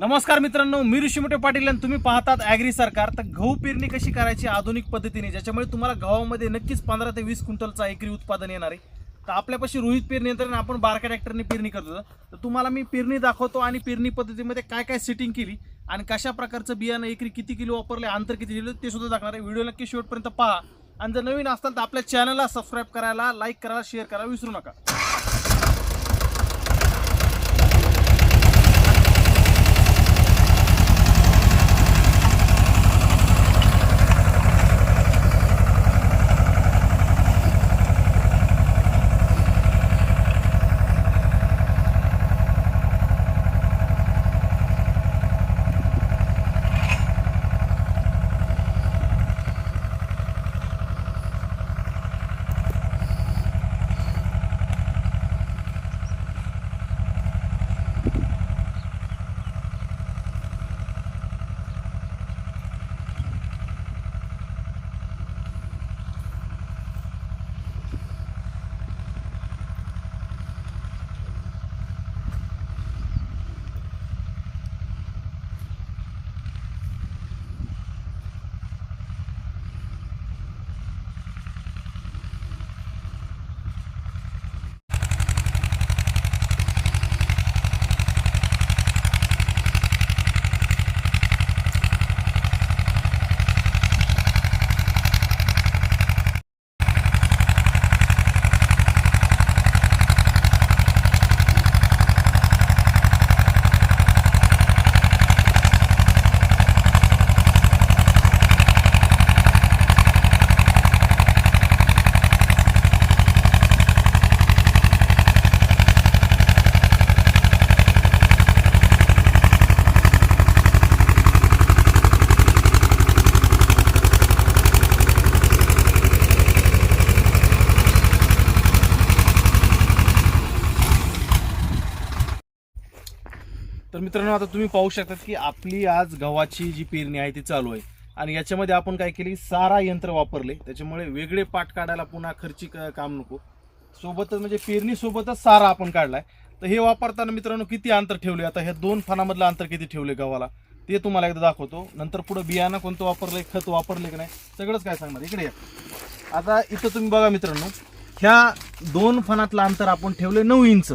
नमस्कार मित्रांनो मी ऋषीमोठे पाटील आणि तुम्ही पाहतात ॲग्री सरकार. तर गहू पेरणी कशी करायची आधुनिक पद्धतीने? ज्याच्यामुळे तुम्हाला गव्हामध्ये नक्कीच पंधरा ते वीस क्विंटलचा एकरी उत्पादन येणार आहे. तर आपल्यापाशी रोहित पेरणी यंत्रणा आपण बारक्या ट्रॅक्टरने पेरणी करतो तर तुम्हाला मी पेरणी दाखवतो आणि पेरणी पद्धतीमध्ये काय काय सेटिंग केली आणि कशा प्रकारचं बियाणं एकरी किती किलो वापरले अंतर किती दिलं ते सुद्धा दाखवणार आहे. व्हिडिओ नक्की शेवटपर्यंत पहा. आणि जर नवीन असाल तर आपल्या चॅनलला सबस्क्राईब करायला लाईक करायला शेअर करायला विसरू नका. तर मित्रांनो आता तुम्ही पाहू शकतात की आपली आज गव्हाची जी पेरणी आहे ती चालू आहे. आणि याच्यामध्ये आपण काय केली सारा यंत्र वापरले. त्याच्यामुळे वेगळे पाठ काढायला पुन्हा खर्ची काम नको. सोबतच म्हणजे पेरणीसोबतच सारा आपण काढलाय. तर हे वापरताना मित्रांनो किती अंतर ठेवले? आता ह्या दोन फणामधलं अंतर किती ठेवले गव्हाला? ते तुम्हाला एकदा दाखवतो. नंतर पुढे बियाणं कोणतं वापरलंय खत वापरले की नाही सगळंच काय सांगणार. इकडे या. आता इथं तुम्ही बघा मित्रांनो ह्या दोन फणातलं अंतर आपण ठेवले नऊ इंच.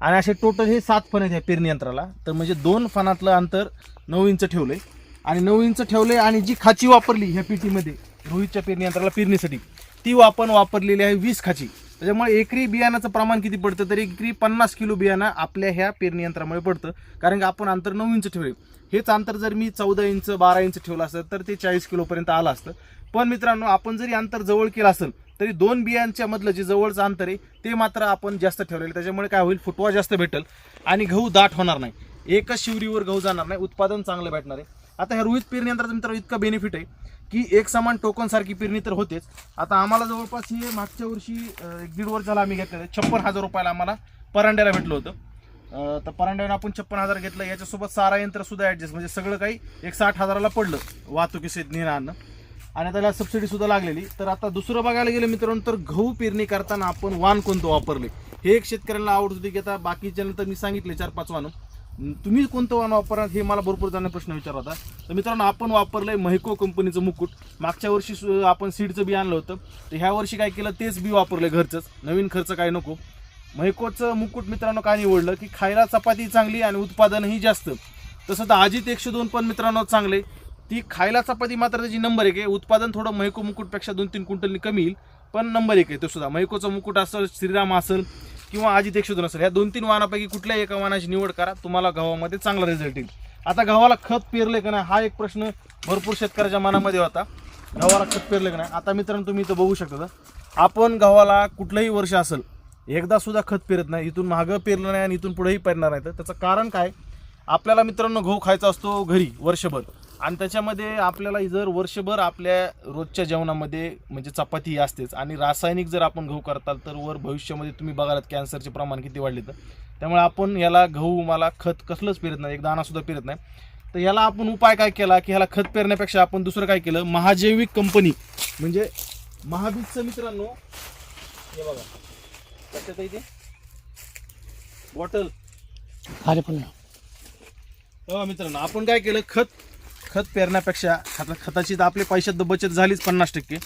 आणि असे टोटल हे सात फण आहेत ह्या पेरणी यंत्राला. तर म्हणजे दोन फणातलं अंतर नऊ इंच ठेवलं आहे आणि नऊ इंच ठेवलं आहे आणि जी खाची वापरली ह्या पेटीमध्ये रोहितच्या पेरणी यंत्राला पेरणीसाठी ती आपण वापरलेली आहे वीस खाची. त्याच्यामुळे एकरी बियाणाचं प्रमाण किती पडतं? तर एकरी पन्नास किलो बियाणं आपल्या ह्या पेरणी यंत्रामुळे पडतं. कारण की आपण अंतर नऊ इंच ठेवले हेच अंतर जर मी चौदा इंच बारा इंच ठेवलं असतं तर ते चाळीस किलोपर्यंत आलं असतं. पण मित्रांनो आपण जरी अंतर जवळ केलं असेल तरी दोन बियांच्या मधलं जे जवळचं अंतर आहे ते मात्र आपण जास्त ठेवलेलं त्याच्यामुळे काय होईल फुटवा जास्त भेटेल आणि गहू दाट होणार नाही. एकच शिवरीवर गहू जाणार नाही उत्पादन चांगलं भेटणार आहे. आता ह्या रोहित पेरणी यंत्राचा मित्र इतकं बेनिफिट आहे की एक समान टोकन सारखी पेरणी तर होतेच. आता आम्हाला जवळपास हे मागच्या वर्षी एक दीड वर्षाला आम्ही घेतलेलं छप्पन हजार रुपयाला आम्हाला परांड्याला भेटलं होतं. तर परांड्यावर आपण छप्पन हजार घेतलं. याच्यासोबत सारा यंत्र सुद्धा ऍडजस्ट म्हणजे सगळं काही एक साठ हजाराला पडलं. वाहतुकीसहित नेणं आणणं आणि त्याला सबसिडी सुद्धा लागलेली. तर आता दुसरं बघायला गेलं मित्रांनो तर गहू पेरणी करताना आपण वाण कोणतं वापरले? हे एक शेतकऱ्यांना आवडत होती की आता बाकीच्या नंतर मी सांगितले चार पाच वाहन. तुम्ही कोणतं वाण वापरणार हे मला भरपूर जाणं प्रश्न विचार होता. तर मित्रांनो आपण वापरलंय महिको कंपनीचं मुकुट. मागच्या वर्षी सु- आपण सीडचं बी आणलं होतं. तर ह्या वर्षी काय केलं तेच बी वापरलं घरचंच. नवीन खर्च काय नको. महिकोचं मुकुट मित्रांनो काय निवडलं की खायला चपाती चांगली आणि उत्पादनही जास्त. तसं तर अजित एकशे दोन पण मित्रांनो चांगले. ती खायला चपाती मात्र त्याची नंबर एक आहे. उत्पादन थोडं मैको मुकुटपेक्षा दोन तीन क्विंटलनी कमी येईल पण नंबर एक आहे तो सुद्धा. मैकोचं मुकुट असेल श्रीराम असेल किंवा अजित एकशे दोन असेल ह्या दोन तीन वाहनापैकी कुठल्याही एका वाहनाची निवड करा तुम्हाला गव्हामध्ये चांगला रिझल्ट येईल. आता गव्हाला खत पेरले का नाही हा एक प्रश्न भरपूर शेतकऱ्याच्या मनामध्ये होता. गव्हाला खत पेरले का नाही आता मित्रांनो तुम्ही इथं बघू शकता. आपण गव्हाला कुठलंही वर्ष असेल एकदा सुद्धा खत पेरत नाही इथून मागं पेरलं नाही आणि इथून पुढेही पेरणार नाही. तर त्याचं कारण काय? आपल्याला मित्रांनो गहू खायचा असतो घरी वर्षभर. आणि त्याच्यामध्ये आपल्याला जर वर्षभर आपल्या रोजच्या जेवणामध्ये म्हणजे चपाती ही असतेच. आणि रासायनिक जर आपण गहू करताल तर वर भविष्यामध्ये तुम्ही बघालात कॅन्सरचे प्रमाण किती वाढले तर. त्यामुळे आपण याला गहू मला खत कसलंच पेरत नाही एक दाणा सुद्धा पेरत नाही. तर याला आपण उपाय काय केला की ह्याला खत पेरण्यापेक्षा आपण दुसरं काय केलं? महाजैविक कंपनी. म्हणजे महाबीजचं मित्रांनो हे बघा. लक्षात आहे ते? बॉटल. तेव्हा मित्रांनो आपण काय केलं? खत खत पेरण्यापेक्षा खत खताची तर आपली पैशात बचत झालीच पन्नास टक्के.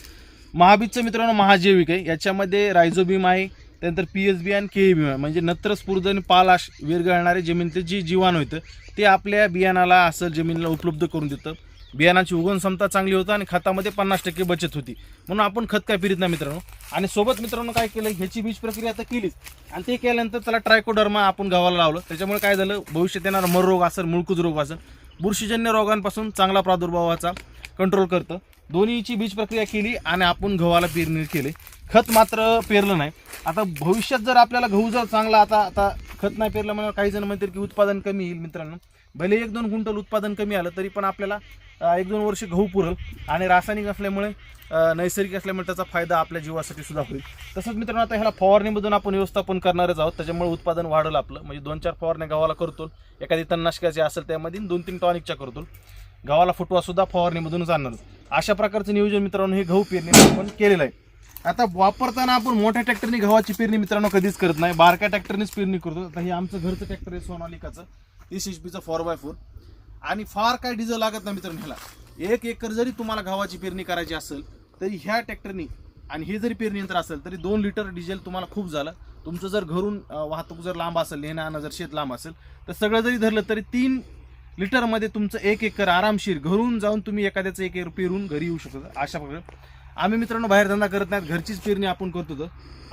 महाबीजचं मित्रांनो महाजैविक आहे. याच्यामध्ये रायझोबीम आहे त्यानंतर पी एस बी आणि के बी आहे. म्हणजे नत्र स्फूर्द आणि पालाश विरघळणारे जमिनीतले जी जीवाणू होतं ते आपल्या बियाणाला असं जमिनीला उपलब्ध करून देतं. बियाणाची उगवण क्षमता चांगली होतं आणि खतामध्ये पन्नास टक्के बचत होती. म्हणून आपण खत काय पिरीत नाही मित्रांनो. आणि सोबत मित्रांनो काय केलं ह्याची बीज प्रक्रिया आता केलीच. आणि ते केल्यानंतर त्याला ट्रायकोडर्मा आपण गावाला लावलं. त्याच्यामुळे काय झालं भविष्यात येणारा मर रोग असेल मुळकूज रोग असेल बुरशीजन्य रोगांपासून चांगला प्रादुर्भावाचा कंट्रोल करतं. दोन्हीची बीज प्रक्रिया केली आणि आपण गव्हाला पेरणी केली. खत मात्र पेरलं नाही. आता भविष्यात जर आपल्याला गहू जर चांगला आता आता खत नाही पेरलं म्हणून काही जण म्हणतील की उत्पादन कमी येईल मित्रांनो. भले एक दोन क्विंटल उत्पादन कमी आलं तरी पण आपल्याला एक दोन वर्ष गहू पुरल आणि रासायनिक असल्यामुळे नैसर्गिक असल्यामुळे त्याचा फायदा आपल्या जीवासाठी सुद्धा होईल. तसंच मित्रांनो आता ह्याला फवारणीमधून आपण व्यवस्थापन करणारच आहोत. त्याच्यामुळे उत्पादन वाढलं आपलं. म्हणजे दोन चार फवारण्या गव्हाला करतो एखादी तणनाशकाची असेल त्यामध्ये दोन तीन टॉनिकच्या करतो गव्हाला फुटवा सुद्धा फवारणीमधूनच आणणार अशा प्रकारचं नियोजन मित्रांनो हे गहू पेरणी आपण केलेलं आहे. आता वापरताना आपण मोठ्या ट्रॅक्टरने गव्हाची पेरणी मित्रांनो कधीच करत नाही. बारक्या ट्रॅक्टरनेच पेरणी करतो. आता हे आमचं घरचं ट्रॅक्टर आहे सोनालिकाचं. तीस एच पीचं फोर बाय फोर आणि फार काय डिझेल लागत नाही मित्रांनो ह्याला. एक एकर जरी तुम्हाला गव्हाची पेरणी करायची असेल तरी ह्या ट्रॅक्टरनी आणि हे जरी पेरणी यंत्र असेल तरी दोन लिटर डिझेल तुम्हाला खूप झालं. तुमचं जर घरून वाहतूक जर लांब असेल नेणं आणं जर शेत लांब असेल तर सगळं जरी धरलं तरी तीन लिटरमध्ये तुमचं एक एकर आरामशीर घरून जाऊन तुम्ही एखाद्याचं एक एकर पेरून घरी येऊ शकता. अशा प्रकारे. आम्ही मित्रांनो बाहेर धंदा करत नाहीत घरचीच पेरणी आपण करतो तर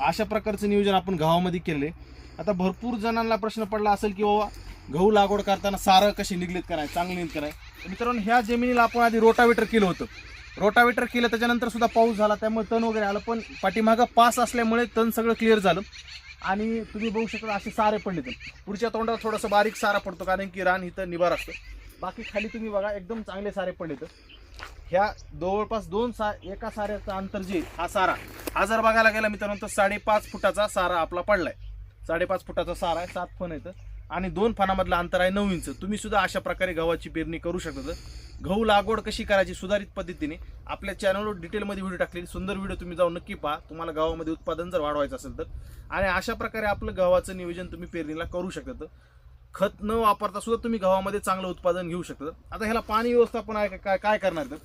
अशा प्रकारचं नियोजन आपण गावामध्ये केले आता भरपूर जणांना प्रश्न पडला असेल की बाबा गहू लागवड करताना सारं कशी निघलीत कराय चांगली निघत का मित्रांनो ह्या जमिनीला आपण आधी रोटावेटर केलं होतं. रोटावेटर केलं त्याच्यानंतर सुद्धा पाऊस झाला त्यामुळे तण वगैरे आलं पण पाठीमागं पास असल्यामुळे तण सगळं क्लिअर झालं. आणि तुम्ही बघू शकता असे सारे पडले तर पुढच्या तोंडाला थोडंसं बारीक सारा पडतो कारण की रान इथं निभार असतं. बाकी खाली तुम्ही बघा एकदम चांगले सारे पडले तर ह्या जवळपास दोन सा एका साऱ्याचं अंतर जे हा सारा. हा जर बघायला गेला मित्रांनो तर साडेपाच फुटाचा सारा आपला पडलाय. साडेपाच फुटाचा सारा आहे सात फण येतं आणि दोन फणामधलं अंतर आहे नऊ इंच. तुम्ही सुद्धा अशा प्रकारे गव्हाची पेरणी करू शकता. गहू लागवड कशी करायची सुधारित पद्धतीने आपल्या चॅनलवर डिटेलमध्ये व्हिडिओ टाकलेली सुंदर व्हिडिओ तुम्ही जाऊन नक्की पहा. तुम्हाला गावामध्ये उत्पादन जर वाढवायचं असेल तर. आणि अशा प्रकारे आपलं गव्हाचं नियोजन तुम्ही पेरणीला करू शकता. खत न वापरता सुद्धा तुम्ही गव्हामध्ये चांगलं उत्पादन घेऊ शकता. आता ह्याला पाणी व्यवस्थापन आहे का- काय काय करणार तर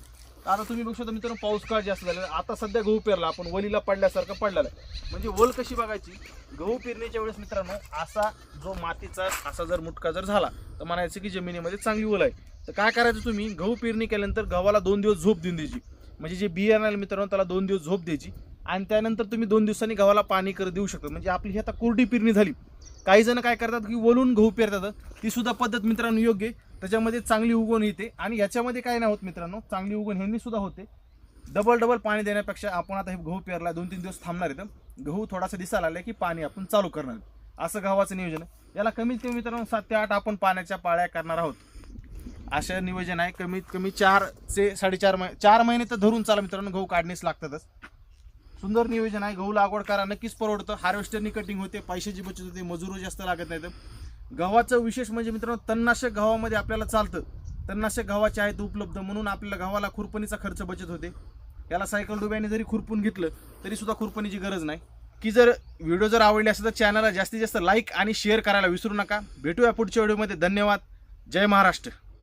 आता तुम्ही बघू शकता मित्रांनो पाऊस काळ जास्त झालेला आता सध्या गहू पेरला आपण वलीला पडल्यासारखं पडलेला आहे. म्हणजे वल कशी बघायची? गहू पेरण्याच्या वेळेस मित्रांनो असा जो मातीचा असा जर मुटका जर झाला तर म्हणायचं की जमिनीमध्ये चांगली वल आहे. तर काय करायचं तुम्ही? गहू पेरणी केल्यानंतर गव्हाला दोन दिवस झोप देऊन द्यायची. म्हणजे जे बियाणाला मित्रांनो त्याला दोन दिवस झोप द्यायची. आणि त्यानंतर तुम्ही दोन दिवसांनी गव्हाला पाणी कर देऊ शकता. म्हणजे आपली ही आता कोरडी पेरणी झाली. काही जण काय करतात की वलून गहू पेरतात. ती सुद्धा पद्धत मित्रांनो योग्य आहे. त्याच्यामध्ये चांगली उगवण येते. आणि याच्यामध्ये काय नाही होत मित्रांनो चांगली उगवण ह्यांनी सुद्धा होते. डबल डबल पाणी देण्यापेक्षा आपण आता हे गहू पेरला दोन तीन दिवस थांबणार आहेत गहू थोडासा दिसायला लागला की पाणी आपण चालू करणार. असं गव्हाचं नियोजन आहे. याला कमीत कमी मित्रांनो सात ते आठ आपण पाण्याच्या पाळ्या करणार आहोत. असं नियोजन आहे. कमीत कमी चार ते साडेचार महिने चार महिने तर धरून चाला मित्रांनो गहू काढणेच लागतातच. सुंदर नियोजन आहे. गहू लागवड करा नक्कीच परवडतं. हार्वेस्टरनी कटिंग होते पैशाची बचत होते मजूर जास्त लागत नाहीत गव्हाचं विशेष म्हणजे मित्रांनो तणनाशक गव्हामध्ये आपल्याला चालतं. तणनाशक गव्हाचे आहेत उपलब्ध म्हणून आपल्याला गव्हाला खुरपणीचा खर्च बचत होते. याला सायकल डुब्याने जरी खुरपून घेतलं तरी सुद्धा खुरपणीची गरज नाही. की जर व्हिडिओ जर आवडले असेल तर चॅनलला जास्तीत जास्त लाईक आणि शेअर करायला विसरू नका. भेटूया पुढच्या व्हिडिओमध्ये. धन्यवाद. जय महाराष्ट्र.